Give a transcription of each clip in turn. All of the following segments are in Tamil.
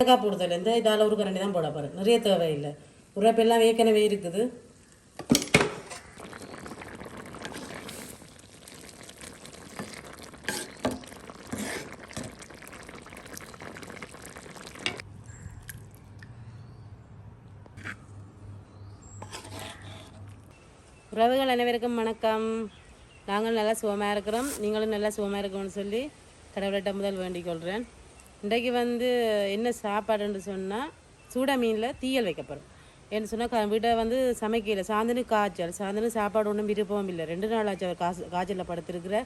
தேங்காய் போடுதல். இந்த இதால் ஒரு கரண்டி தான் போட போகிறேன் நிறைய தேவையில்லை. உரப்பெல்லாம் ஏற்கனவே இருக்குது. உறவுகள் அனைவருக்கும் வணக்கம். நாங்கள் நல்லா சுகமாக இருக்கிறோம். நீங்களும் நல்லா சுகமாக இருக்கணும்னு சொல்லி கடவுள்கிட்ட முதல் வேண்டிக் கொள்கிறேன் இன்றைக்கு வந்து என்ன சாப்பாடுன்னு சொன்னால் சூட மீனில் தீயல் வைக்க என்ன சொன்னால் வீட்டை வந்து சமைக்கல சாயந்தரம் காய்ச்சல். சாந்தனு சாப்பாடு ஒன்றும் விருப்பமும் இல்லை. ரெண்டு நாள் ஆச்சு அவர் காசு காய்ச்சலில் படுத்திருக்கிற.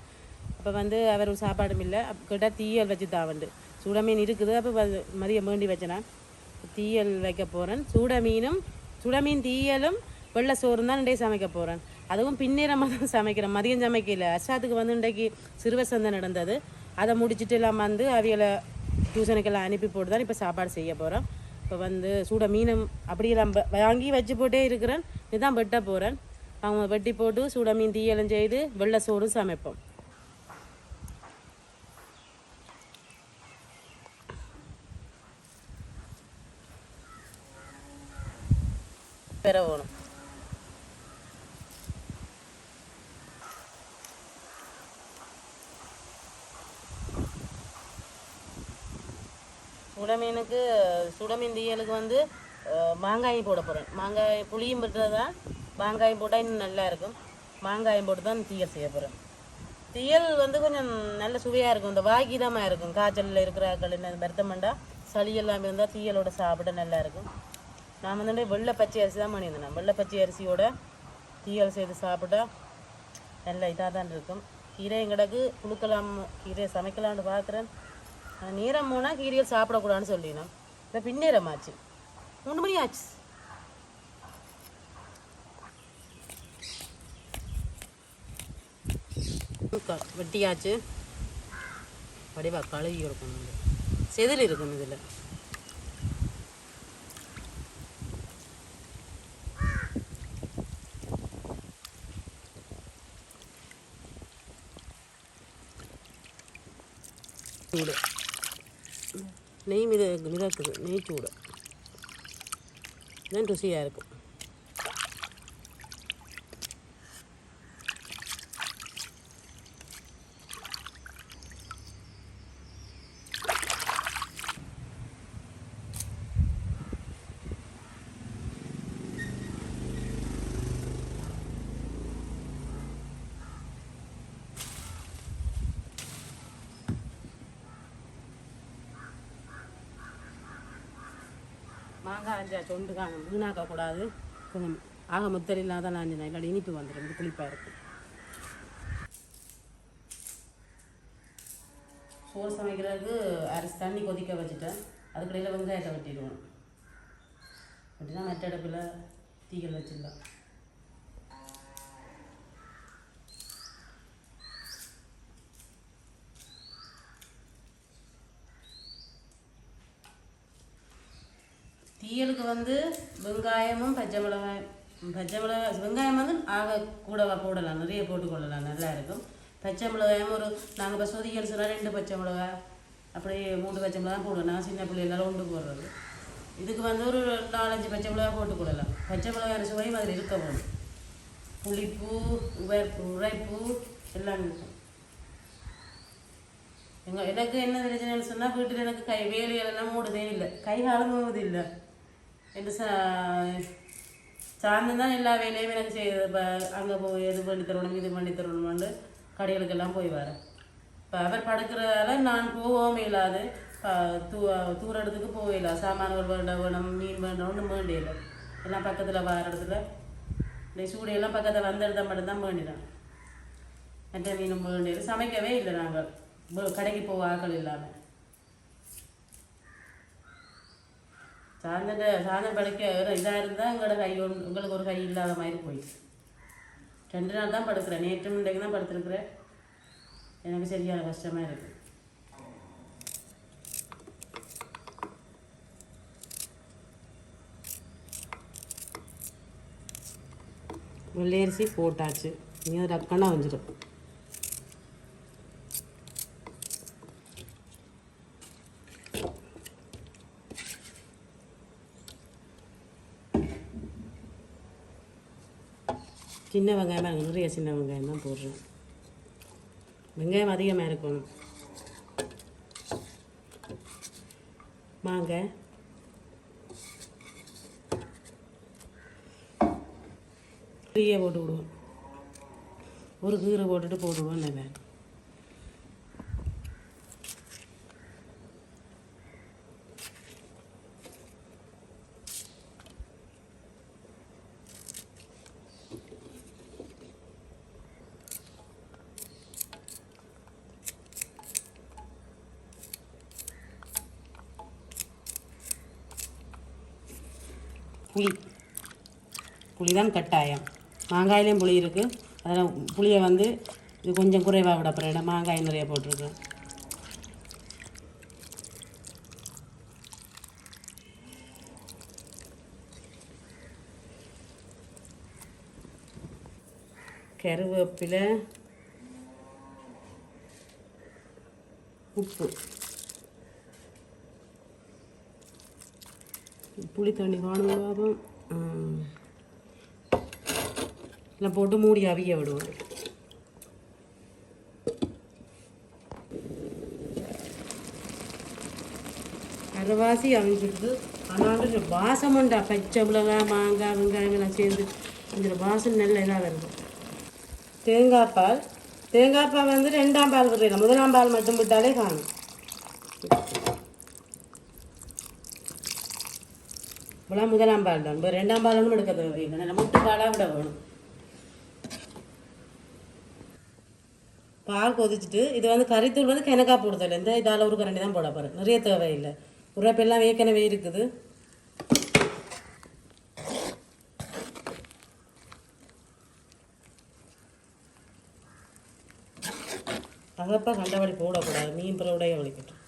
அப்போ வந்து அவர் சாப்பாடும் இல்லை. கேட்டால் தீயல் வச்சு தாவண்டு சூட மீன் இருக்குது. அப்போ மதியம் வேண்டி வச்சேனா. தீயல் வைக்க போகிறேன் சூட மீனும் சுட மீன் தீயலும் வெள்ளை சோறு தான் இன்றைக்கு சமைக்க போகிறேன் அதுவும் பின்னேரமாக தான் சமைக்கிறேன். மதியம் சமைக்கல அசாத்துக்கு வந்து இன்றைக்கு சிறுவசந்தை நடந்தது. அதை முடிச்சுட்டு எல்லாம் வந்து அவியலை டியூஷனுக்கெல்லாம் அனுப்பி போட்டு தான் இப்போ சாப்பாடு செய்ய போகிறோம் இப்போ வந்து சூட மீனும் அப்படியெல்லாம் நம்ம வாங்கி வச்சு போட்டே இருக்கிறேன். இதுதான் வெட்ட போகிறேன் அவங்க வெட்டி போட்டு சூட மீன் தீயலும் செய்து வெள்ளை சோறும் சமைப்போம் பெற வேணும் சுடமீனுக்கு சுடமீன் தீயலுக்கு வந்து மாங்காயும் போட போகிறேன் மாங்காய் புளியும் போட்டுறதா மாங்காயும் போட்டால் இன்னும் நல்லா இருக்கும். மாங்காயும் போட்டு தான் தீயல் செய்ய போகிறேன் தீயல் வந்து கொஞ்சம் நல்ல சுவையாக இருக்கும். இந்த வாகிதமாக இருக்கும். காய்ச்சலில் இருக்கிற ஆக்கள் என்ன வருத்தமண்டா? சளி எல்லாம் இருந்தால் தீயலோட சாப்பிட நல்லா இருக்கும். நான் வந்து வெள்ளை பச்சை அரிசி தான் பண்ணியிருந்தேன் வெள்ளை பச்சை அரிசியோட தீயல் செய்து சாப்பிட்டா நல்ல இதாக தான் இருக்கும். கீரையும் கிடக்கு. குழுக்கலாம் கீரையை சமைக்கலாம்னு பார்க்குறேன். நேரம் போனால் கீரைகள் சாப்பிடக்கூடாதுன்னு சொல்லினோம். இப்போ பின்னேரம் ஆச்சு மூணு மணி ஆச்சு. வெட்டியாச்சு. வடிவா கழுவி இருக்கும் செதில் இருக்கும் இதில் சூடு நெய் மித மிதக்குது நெய் சூடு தான் ருசியாக இருக்கும். மாங்காய் அஞ்சா சொண்டு காணும் வீணாக்கக்கூடாது கொஞ்சம் ஆக முத்தல் இல்லாத நாஞ்சினா இல்லாட்டி இனிப்பு வந்துடும் இது புளிப்பாக இருக்கும் சோறு சமைக்கிறதுக்கு அரிசி தண்ணி கொதிக்க வச்சுட்டேன். அதுக்கடையில் வெங்காயத்தை வெட்டிடுவோம் வெட்டினா மற்ற அடுப்பில் தீகள் வச்சிடலாம். தீயலுக்கு வந்து வெங்காயமும் பச்சை மிளகாய் பச்சை மிளகாய் வெங்காயம் வந்து ஆக கூடவா போடலாம். நிறைய போட்டுக்கொள்ளலாம் நல்லா இருக்கும். பச்சை மிளகாயும் ஒரு நாங்கள் இப்போ சொதிக்கல் சொன்னால் ரெண்டு பச்சை மிளகாய் அப்படியே மூணு பச்சை மிளகாய் போடுவோம். நான் சின்ன பிள்ளைகளால் உண்டு போடுறது. இதுக்கு வந்து ஒரு நாலஞ்சு பச்சை மிளகாய் போட்டுக்கொள்ளலாம் பச்சை மிளகாய் சுவையும் அதில் இருக்க போகணும் புளிப்பு உரைப்பு உரைப்பு எல்லாம் இருக்கும். எங்கள் எனக்கு என்ன பிரச்சனைன்னு சொன்னால் வீட்டில் எனக்கு கை வேலையெல்லாம் மூடுதே இல்லை. கை காலம் மூடுது இல்லை இந்த சா சார்ந்து தான் எல்லா வேலையும் எனக்கு செய்யுது இப்போ அங்கே போய் இது பண்ணி தரணும் இது பண்ணி தரணும்னு கடைகளுக்கெல்லாம் போய் வரேன் இப்போ அவர் படுக்கிறதால நான் போகவும் இல்லாது தூ தூர இடத்துக்கு போகல சாமான்கள் வேண்ட வேணும் மீன் வேண்டணும்னு வேண்டிய வேண்டியில்லை எல்லாம் பக்கத்தில் வர இடத்துல. இந்த சூடையெல்லாம் பக்கத்தில் வந்த இடத்த மட்டும்தான் வேண்டினேன் மற்ற மீனும் வேண்டியது சமைக்கவே இல்லை நாங்கள் கடைக்கு போக ஆக்கள் இல்லாமல் சாயந்தர சாயந்தரம் படுக்க இதாக இருந்தால் எங்களோட கை ஒன்று உங்களுக்கு ஒரு கை இல்லாத மாதிரி போயிடுச்சு. ரெண்டு நாள் தான் படுக்கிறேன். நேற்று இன்றைக்கு தான் படுத்துருக்குறேன். எனக்கு சரியான கஷ்டமாக இருக்குது வெள்ளையரிசி போட்டாச்சு. நீங்கள் அது டக்குன்னா வந்துடும் சின்ன வெங்காயமாக இருக்கும் நிறைய சின்ன வெங்காயம் தான் போடுறேன். வெங்காயம் அதிகமாக இருக்கணும். மாங்காய் கீரை போட்டு விடுவோம். ஒரு கீரை போட்டுட்டு போட்டுவிடுவோம் நல்லா புளி. புளி தான் கட்டாயம். மாங்காயிலையும் புளி இருக்குது அதில் புளியை வந்து இது கொஞ்சம் குறைவாக விட போகிறேன் மாங்காய் நிறைய போட்டிருக்கேன் கருவேப்பிலை உப்பு. புளி தண்ணி காணும் எல்லாம் போட்டு மூடி அவிய விடுவோம். அரைவாசி அவிஞ்சிருக்கு ஆனால் வாசம் உண்டா பச்சை மிளகாய் மாங்காய் வெங்காயங்கள்லாம் சேர்ந்து இந்த வாசம் நல்ல இதாக வருது. தேங்காய் பால். தேங்காய் பால் வந்து ரெண்டாம் பால் விடுறீங்க முதலாம் பால் மட்டும் விட்டாலே காணும். இப்போலாம் முதலாம் பால் தான். இப்போ ரெண்டாம் பாலும் எடுக்க தேவையில்லை நம்ம முட்டு பாலாக விட வேணும். பால் கொதிச்சுட்டு இது வந்து கறித்தூள் வந்து கிணக்கா போடுதல் இந்த இதால் ஒரு கரண்டி தான் போட போகிறேன் நிறைய தேவையில்லை. உரைப்பெல்லாம் ஏற்கனவே இருக்குது. அதப்பா கண்டபடி போடக்கூடாது. மீன் பிற உடைய வலிக்கட்டும்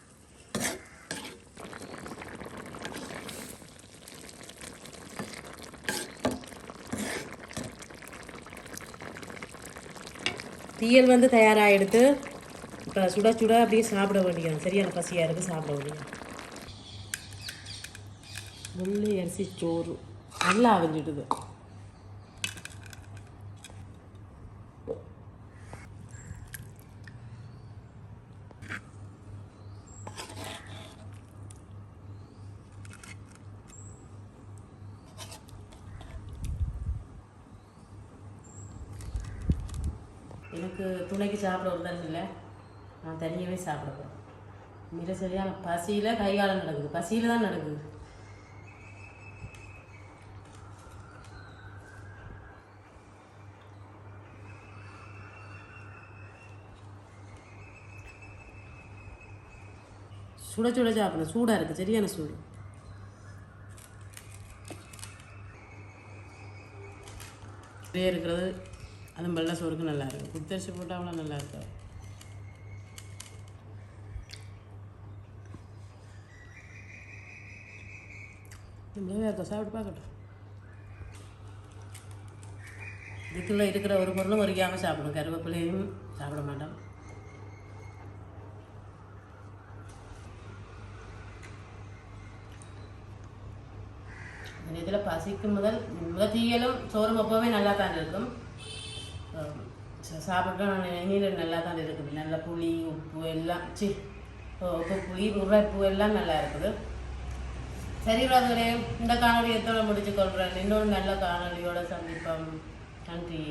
தீயல் வந்து தயாராகிடுத்து இப்போ சுட சுட அப்படியே சாப்பிட வேண்டியது. சரியான பசியாக இருக்குது சாப்பிட வேண்டியது. வெள்ளை அரிசி சோறு நல்லா அவிஞ்சிடுது எனக்கு துணைக்கு சாப்பிட விடுறது இல்லை. நான் தனியாகவே சாப்பிடுவேன். மிக சரியான பசியில் கை காலம் நடக்குது. பசியில் தான் நடக்குது. சுட சுட சாப்பிடணும் சூடாக இருக்குது சரியான சூடு. இருக்கிறது. அதுவும் வெள்ளை சோறுக்கு நல்லா இருக்கும் குத்தரிசி போட்டால் அவ்வளோ நல்லா இருக்கும் நம்மளே சாப்பிட்டு பார்க்கட்டும். இதுக்குள்ளே இருக்கிற ஒரு பொருளும் உரிக்காமல் சாப்பிடும். கருவேப்பிலையும் சாப்பிட மாட்டோம். இந்த இதில் பசிக்கும் முதல் முதல் தீயலும் சோறும் எப்போவுமே நல்லா தான் இருக்கும். சாப்பிட்டா நீரில் நல்லா தான் இருக்குது. நல்ல புளி உப்பு எல்லாம் சி உப்பு புளி உரைப்பு எல்லாம் நல்லா இருக்குது. சரி உறவுகளே இந்த காணொலி எத்தோட முடிச்சு கொள்கிறேன் இன்னொரு நல்ல காணொலியோட சந்திப்போம். நன்றி.